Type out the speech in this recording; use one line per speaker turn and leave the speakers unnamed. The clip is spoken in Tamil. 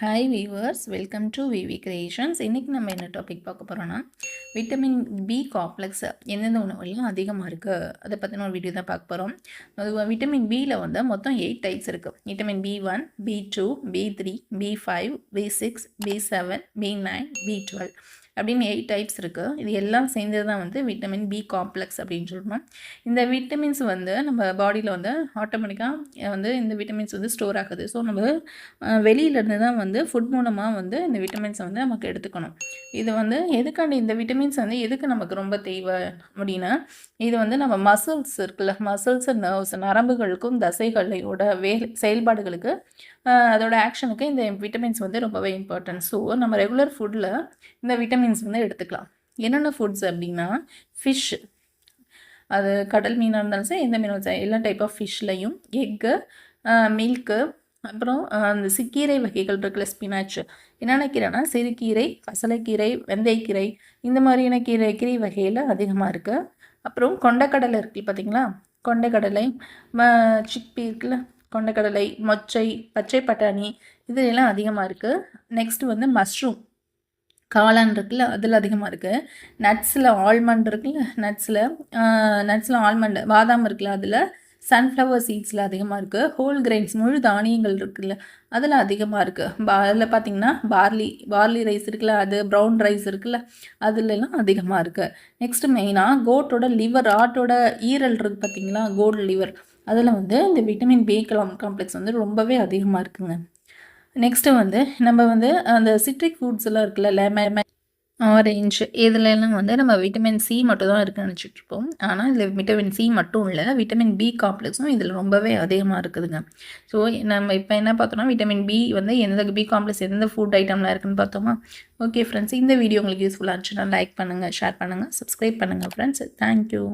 Hi viewers welcome to VV creations இன்றைக்கி நம்ம என்ன டாபிக் பார்க்க போகிறோன்னா விட்டமின் பி காம்ப்ளெக்ஸ் எந்தெந்த உணவுலாம் அதிகமாக இருக்குது அதை பற்றின ஒரு வீடியோ தான் பார்க்க போகிறோம் அது விட்டமின் பியில் வந்து மொத்தம் எயிட் டைப்ஸ் இருக்குது vitamin B one B two B three B five B six B seven B nine B twelve அப்படின்னு எயிட் டைப்ஸ் இருக்குது இது எல்லாம் சேர்ந்தது தான் வந்து விட்டமின் பி காம்ப்ளெக்ஸ் அப்படின்னு சொல்லுவோம் இந்த விட்டமின்ஸ் வந்து நம்ம பாடியில் வந்து ஆட்டோமேட்டிக்காக வந்து இந்த விட்டமின்ஸ் வந்து ஸ்டோர் ஆகுது. ஸோ நம்ம வெளியிலேருந்து தான் வந்து ஃபுட் மூலமாக வந்து இந்த விட்டமின்ஸை வந்து நமக்கு எடுத்துக்கணும். இது வந்து எதுக்காண்டி இந்த விட்டமின்ஸ் வந்து எதுக்கு நமக்கு ரொம்ப தேவை அப்படின்னா இது வந்து நம்ம மசில்ஸ் இருக்குல்ல மசில்ஸ் நர்வ்ஸ் நரம்புகளுக்கும் தசைகளோட வே செயல்பாடுகளுக்கு அதோட ஆக்ஷனுக்கு இந்த விட்டமின்ஸ் வந்து ரொம்பவே இம்பார்ட்டன்ட் ஸோ நம்ம ரெகுலர் ஃபுட்டில் இந்த விட்டமின்ஸ் வந்து எடுத்துக்கலாம். என்னென்ன ஃபுட்ஸ் அப்படின்னா ஃபிஷ் அது கடல் மீனாக இருந்தாலும் சரி எந்த மீனாக சரி எல்லா டைப் ஆஃப் ஃபிஷ்லையும் எக்கு மில்க்கு அப்புறம் அந்த சிக்கீரை வகைகள் இருக்குல்ல ஸ்பினாச் என்னென்ன கீரைனா சிறுகீரை பசலைக்கீரை வெந்தயக்கீரை இந்த மாதிரியான கீரை கீரை வகையில் அதிகமாக இருக்குது அப்புறம் கொண்டக்கடலை இருக்குது பார்த்தீங்களா கொண்டக்கடலை சிப்பி இருக்குல்ல கொண்டக்கடலை மொச்சை பச்சை பட்டாணி இதுலாம் அதிகமாக இருக்குது நெக்ஸ்ட் வந்து மஷ்ரூம் காளான் இருக்குல்ல அதில் அதிகமாக இருக்குது நட்ஸில் ஆல்மண்ட் இருக்குல்ல நட்ஸில் நட்ஸில் ஆல்மண்ட் பாதாம் இருக்குல்ல அதில் சன்ஃப்ளவர் சீட்ஸில் அதிகமாக இருக்குது ஹோல் கிரெயின்ஸ் முழு தானியங்கள் இருக்குல்ல அதில் அதிகமாக இருக்குது பா அதில் பார்த்திங்கன்னா பார்லி பார்லி ரைஸ் இருக்குல்ல அது ப்ரௌன் ரைஸ் இருக்குல்ல அதுலலாம் அதிகமாக இருக்குது நெக்ஸ்ட்டு மெயினாக கோட்டோட லிவர் ஆட்டோட ஈரல் இருக்குது பார்த்திங்களா கோல்டு லிவர் அதில் வந்து இந்த விட்டமின் பி காம்ப்ளெக்ஸ் வந்து ரொம்பவே அதிகமாக இருக்குங்க. நெக்ஸ்ட்டு வந்து நம்ம வந்து அந்த சிட்ரிக் ஃபுட்ஸ் எல்லாம் இருக்குல்ல லெமன் ஆரஞ்சு இதிலெல்லாம் வந்து நம்ம விட்டமின் சி மட்டும் தான் இருக்குன்னு நினச்சிட்ருப்போம். ஆனால் இதில் விட்டமின் சி மட்டும் இல்லை விட்டமின் பி காம்ப்ளெக்ஸும் இதில் ரொம்பவே அதிகமாக இருக்குதுங்க. ஸோ நம்ம இப்போ என்ன பார்த்தோம்னா விட்டமின் பி வந்து எந்த பி காம்ப்ளெக்ஸ் எந்த ஃபுட் ஐட்டமில் இருக்குன்னு பார்த்தோமா? ஓகே ஃப்ரெண்ட்ஸ் இந்த வீடியோ உங்களுக்கு யூஸ்ஃபுல்லாக இருந்துச்சுன்னா லைக் பண்ணுங்கள் ஷேர் பண்ணுங்கள் சப்ஸ்கிரைப் பண்ணுங்கள் ஃப்ரெண்ட்ஸ் தேங்க்யூ